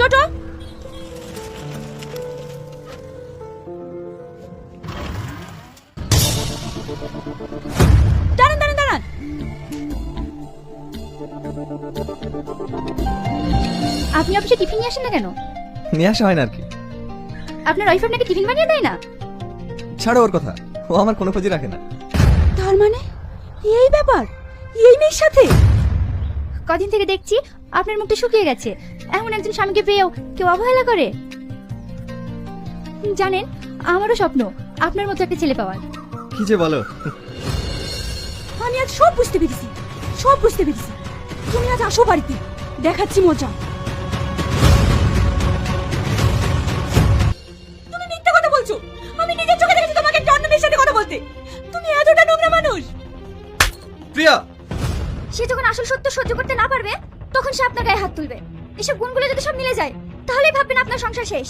টোটো দাঁড়ান দাঁড়ান দাঁড়ান। আপনি অফিসে টিফিন নিয়ে আসেন না কেন? নিয়ে আসা হয় না আর কি। আপনার ওয়াইফ আপনাকে টিফিন বানিয়ে দেয় না? ছাড়ো ওর কথা ও আমার কোনো খোঁজই রাখে না। তার মানে? এই ব্যাপার? এই মেয়ের সাথে? কদিন থেকে দেখছি আপনার মুখটা শুকিয়ে গেছে। এমন একজন স্বামীকে পেয়েও কেউ অবহেলা করে? জানেন আমারও স্বপ্ন আপনার মতো একটা ছেলে পাওয়ার। কি যে বলো? আমি আজ সব বুঝতে পেরেছি সব বুঝতে পেরেছি। তুমি আজ আসো বাড়িতে দেখাচ্ছি মজা। তুমি মিথ্যা কথা বলছো। আমি নিজের চোখে দেখেছি তোমাকে একটা অন্য মেয়ের সাথে কথা বলতে। তুমি এতটা নোংরা মানুষ। প্রিয়া! সে যখন আসল সত্য সহ্য করতে না পারবে, তখন সে আপনার গায়ে হাত তুলবে। এসব গুণগুলো যদি সব মিলে যায়, তাহলেই ভাববেন আপনার সংসার শেষ।